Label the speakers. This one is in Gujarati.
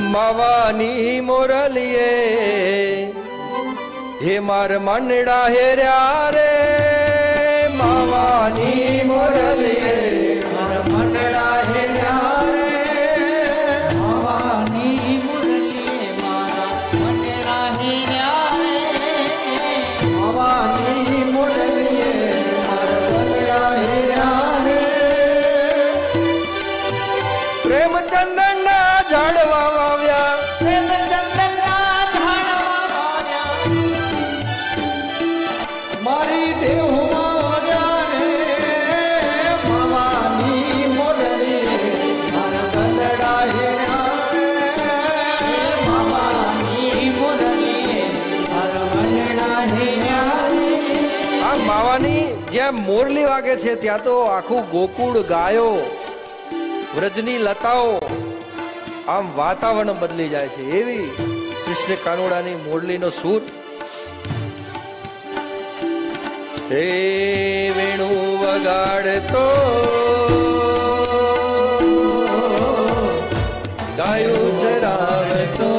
Speaker 1: માવાની મોરલીએ. હે માર મનડા હેર્યા રે. માવાની મોરલીએ. માર મનડા હેર્યા રે. ઝાડવા વાવ્યા મારી માવાની જ્યાં મોરલી વાગે છે ત્યાં તો આખું ગોકુળ ગાયો, વ્રજની લતાઓ આમ વાતાવરણ બદલી જાય છે. એવી કૃષ્ણ કાનોડાની મોરલીનો સૂર. હે વેણુ વગાડતો ગાયું ચરાવતો